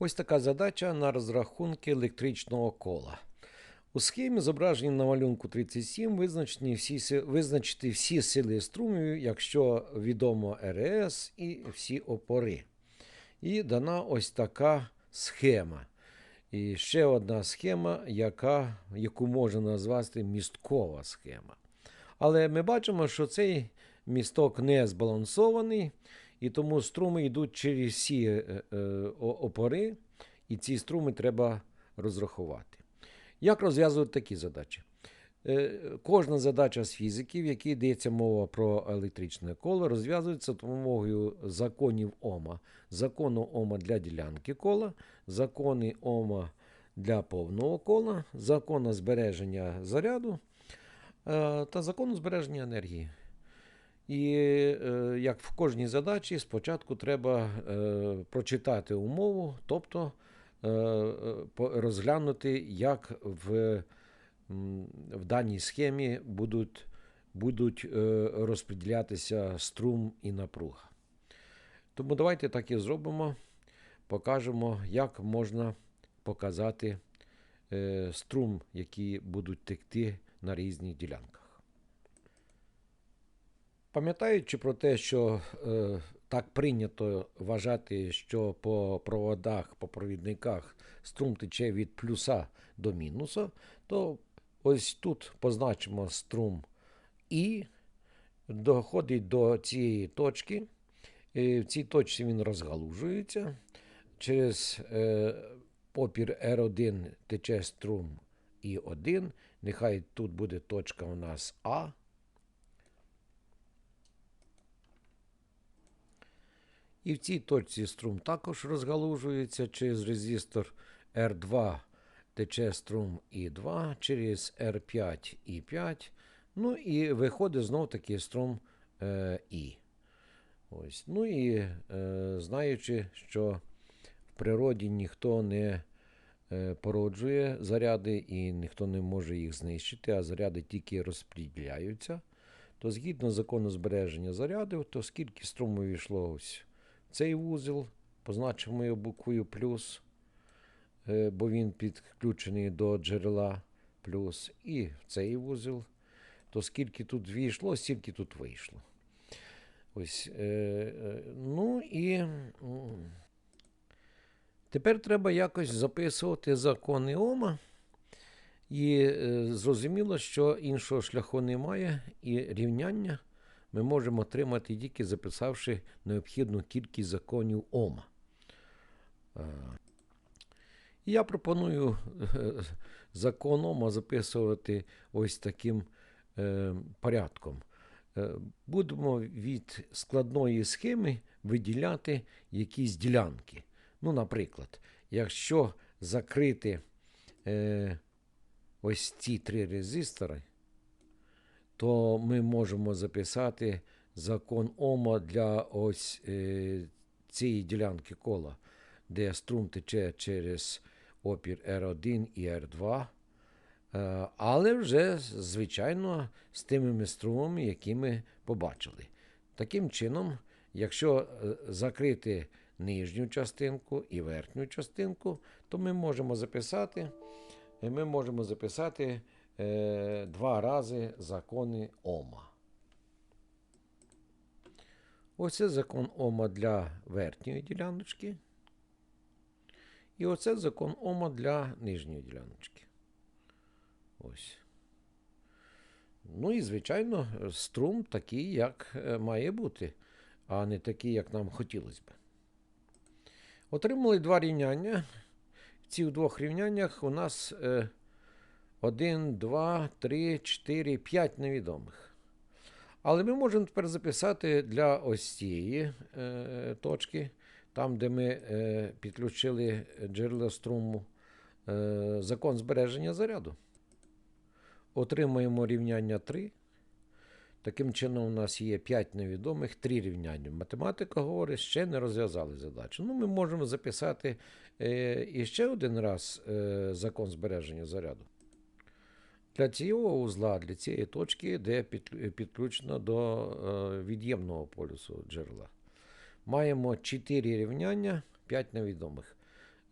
Ось така задача на розрахунки електричного кола. У схемі, зображеній на малюнку 37, визначені всі, визначити всі сили струмів, якщо відомо РС і всі опори. І дана ось така схема. І ще одна схема, яка, яку можна назвати місткова схема. Але ми бачимо, що цей місток не збалансований, і тому струми йдуть через всі е, е, опори, і ці струми треба розрахувати. Як розв'язувати такі задачі? Е, Кожна задача з фізики, в якій йдеться мова про електричне коло, розв'язується допомогою законів Ома. Закону Ома для ділянки кола, закони Ома для повного кола, закону збереження заряду та закону збереження енергії. І е, як в кожній задачі, спочатку треба е, прочитати умову, тобто е, розглянути, як в, в даній схемі будуть, будуть розподілятися струм і напруга. Тому давайте так і зробимо, покажемо, як можна показати струм, які будуть текти на різних ділянках. Пам'ятаючи про те, що е, так прийнято вважати, що по проводах, по провідниках струм тече від плюса до мінуса, то ось тут позначимо струм І, доходить до цієї точки. І в цій точці він розгалужується. Через е, опір R1 тече струм І1. Нехай тут буде точка у нас А. І в цій точці струм також розгалужується через резистор R2 тече струм І2, через R5 І5. Ну і виходить знов таки струм е, І. Ось. Ну і е, знаючи, що в природі ніхто не е, породжує заряди і ніхто не може їх знищити, а заряди тільки розподіляються, то згідно закону збереження зарядів, то скільки струму війшло ось цей вузол, позначимо його буквою плюс, е, бо він підключений до джерела плюс, і цей вузол, то скільки тут війшло, стільки тут вийшло. Ось, е, е, ну і тепер треба якось записувати закони Ома. І зрозуміло, що іншого шляху немає, і рівняння ми можемо отримати тільки записавши необхідну кількість законів Ома. Е, я пропоную е, закон Ома записувати ось таким е, порядком. Будемо від складної схеми виділяти якісь ділянки. Ну, наприклад, якщо закрити ось ці три резистори, то ми можемо записати закон Ома для ось е, цієї ділянки кола, де струм тече через опір R1 і R2. Е, але вже, звичайно, з тими струмами, які ми побачили. Таким чином, якщо е, закрити нижню частинку і верхню частинку, то ми можемо записати, ми можемо записати е, два рази закони Ома. Оце закон Ома для верхньої діляночки. І оце закон Ома для нижньої діляночки. Ось. Ну і, звичайно, струм такий, як е, має бути, а не такий, як нам хотілося б. Отримали два рівняння. В цих двох рівняннях у нас е, 1, 2, 3, 4, 5 невідомих. Але ми можемо тепер записати для ось цієї е, точки, там, де ми е, підключили джерело струму, е, закон збереження заряду. Отримуємо рівняння 3. Таким чином, у нас є 5 невідомих, 3 рівняння. Математика говорить, ще не розв'язали задачу. Ну, ми можемо записати е, іще один раз е, закон збереження заряду. Для цього узла, для цієї точки, де підключено до е, від'ємного полюсу джерела. Маємо 4 рівняння, 5 невідомих.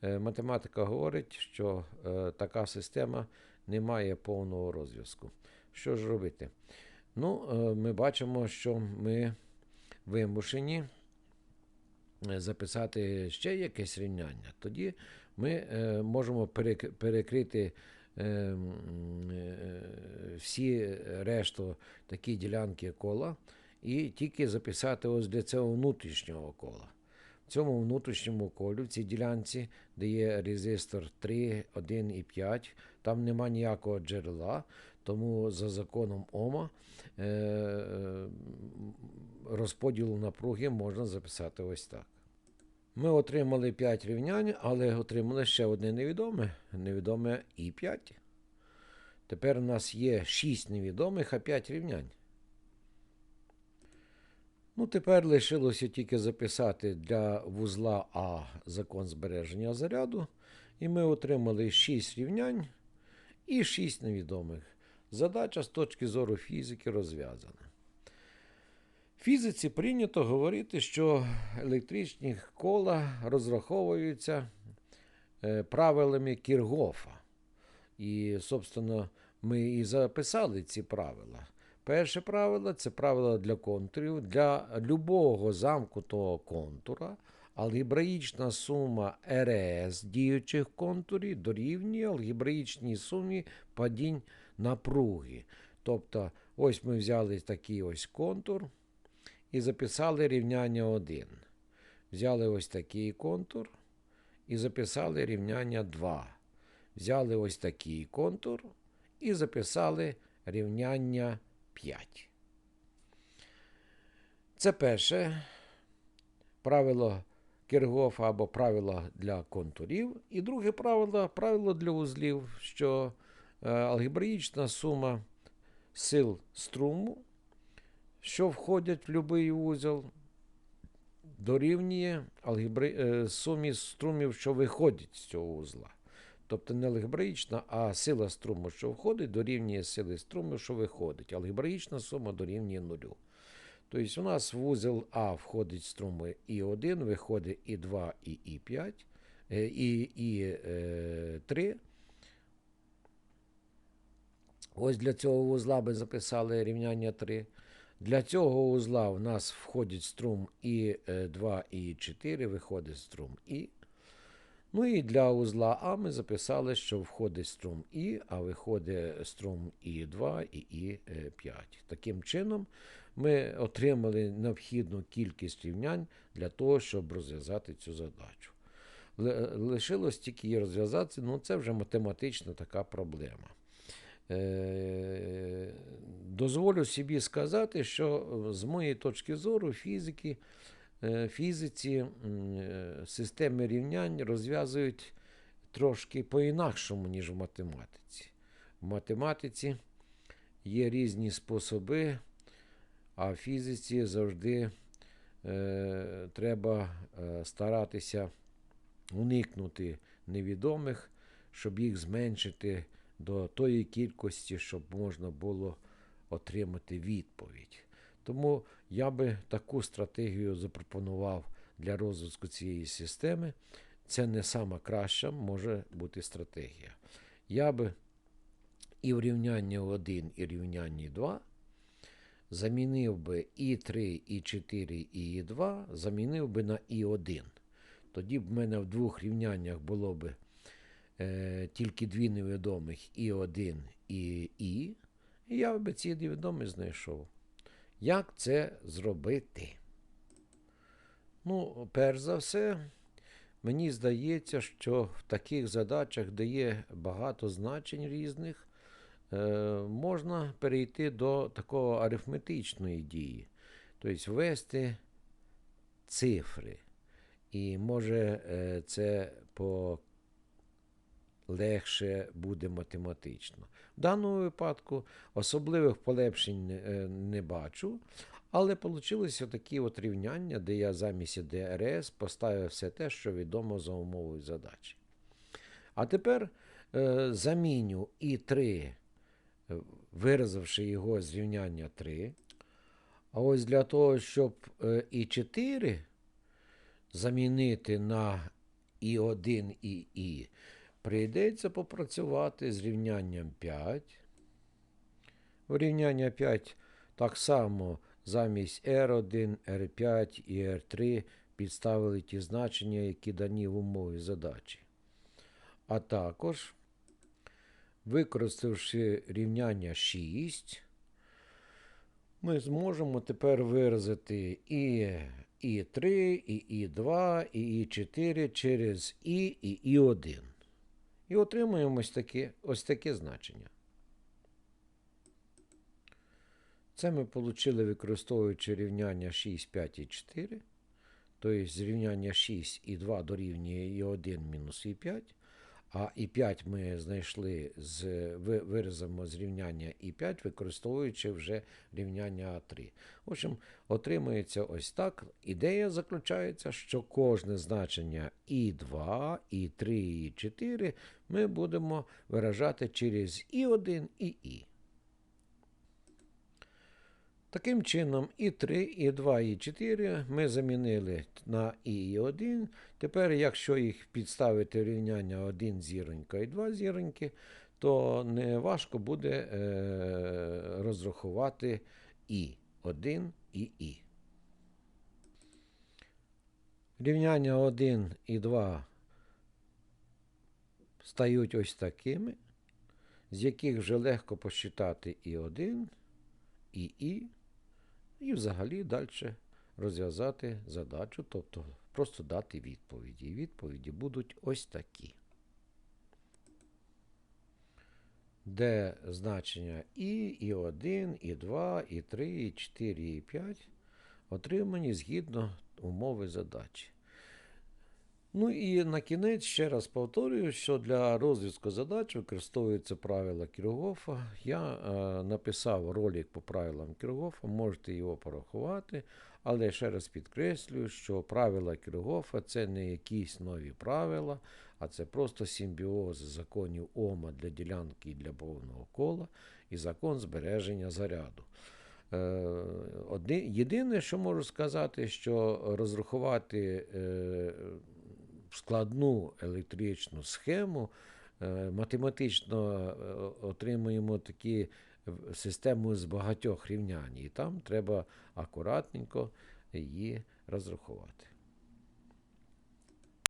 Е, Математика говорить, що е, така система не має повного розв'язку. Що ж робити? Ну, ми бачимо, що ми вимушені записати ще якесь рівняння. Тоді ми можемо перекрити всі решту такі ділянки кола і тільки записати ось для цього внутрішнього кола. В цьому внутрішньому колі, в цій ділянці, де є резистор 3, 1 і 5, там нема ніякого джерела, тому за законом Ома е, е, розподілу напруги можна записати ось так. Ми отримали 5 рівнянь, але отримали ще одне невідоме. Невідоме і 5. Тепер у нас є 6 невідомих, а 5 рівнянь. Ну, тепер лишилося тільки записати для вузла А закон збереження заряду. І ми отримали 6 рівнянь і 6 невідомих. Задача з точки зору фізики розв'язана. Фізиці прийнято говорити, що електричні кола розраховуються е, правилами Кіргофа. І, собственно, ми і записали ці правила. Перше правило це правило для контурів. Для любого замкнутого контура алгебраїчна сума РС діючих контурів дорівнює алгебраїчній сумі падінь напруги. Тобто, ось ми взяли такий ось контур і записали рівняння 1. Взяли ось такий контур і записали рівняння 2. Взяли ось такий контур і записали рівняння 5. Це перше правило Киргофа або правило для контурів. І друге правило правило для вузлів, що е, алгебраїчна сума сил струму, що входять в будь-який вузол, дорівнює алгебри... е, сумі струмів, що виходять з цього вузла. Тобто не алгебраїчна, а сила струму, що входить, дорівнює сили струму, що виходить. Алгебраїчна сума дорівнює нулю. Тобто у нас в вузол А входить струми І1, виходить І2 і І5, е, і І3. Ось для цього вузла ми записали рівняння 3. Для цього вузла в нас входить струм І2 і І4, виходить струм І. Ну і для узла А ми записали, що входить струм І, а виходить струм І2 і І5. Таким чином, ми отримали необхідну кількість рівнянь для того, щоб розв'язати цю задачу. Лишилось тільки її розв'язати, ну це вже математична така проблема. Е, Дозволю собі сказати, що е, з моєї точки зору фізики е, фізиці системи рівнянь розв'язують трошки по-інакшому, ніж в математиці. В математиці є різні способи, а в фізиці завжди треба старатися уникнути невідомих, щоб їх зменшити до тої кількості, щоб можна було отримати відповідь. Тому я би таку стратегію запропонував для розвитку цієї системи. Це не сама краща може бути стратегія. Я би і в рівнянні 1, і рівнянні 2 замінив би і 3, і 4, і 2, замінив би на і 1. Тоді б в мене в двох рівняннях було б е, тільки дві невідомих і 1 і І. І я би ці невідомі знайшов. Як це зробити? Ну, перш за все, мені здається, що в таких задачах, де є багато значень різних, е, можна перейти до такого арифметичної дії. Тобто ввести цифри. І може е, це по легше буде математично. В даному випадку особливих полепшень е, не бачу, але вийшло такі от рівняння, де я замість ДРС поставив все те, що відомо за умовою задачі. А тепер е, заміню І3, е, виразивши його з рівняння 3. А ось для того, щоб е, І4 замінити на І1 і І, прийдеться попрацювати з рівнянням 5. У рівняння 5 так само замість R1, R5 і R3 підставили ті значення, які дані в умові задачі. А також, використавши рівняння 6, ми зможемо тепер виразити і І3, і І2, і І4 через І і І1. І отримуємо ось таке, ось таке значення. Це ми отримали, використовуючи рівняння 6, 5 і 4. Тобто зрівняння рівняння 6 і 2 дорівнює і 1 мінус і 5. А і 5 ми знайшли з ви- з рівняння і 5, використовуючи вже рівняння А3. В общем, отримується ось так. Ідея заключається, що кожне значення і 2, і 3, і 4 ми будемо виражати через і 1 і І. Таким чином, і 3, і 2, і 4 ми замінили на і і 1. Тепер, якщо їх підставити рівняння 1 зіронька і 2 зіроньки, то не важко буде е, розрахувати і 1 і і. Рівняння 1 і 2 стають ось такими, з яких вже легко посчитати і 1, і і, і взагалі далі розв'язати задачу, тобто просто дати відповіді. І відповіді будуть ось такі. Де значення і, і 1, і 2, і 3, і 4, і 5 отримані згідно умови задачі. Ну і на кінець ще раз повторюю, що для розв'язку задач використовуються правила Кіргофа. Я е, написав ролик по правилам Кіргофа, можете його порахувати. Але ще раз підкреслюю, що правила Кіргофа це не якісь нові правила, а це просто симбіоз законів Ома для ділянки і для повного кола і закон збереження заряду. Е, Єдине, що можу сказати, що розрахувати е, складну електричну схему, е, математично е, отримуємо такі в- систему з багатьох рівнянь, і там треба акуратненько її розрахувати.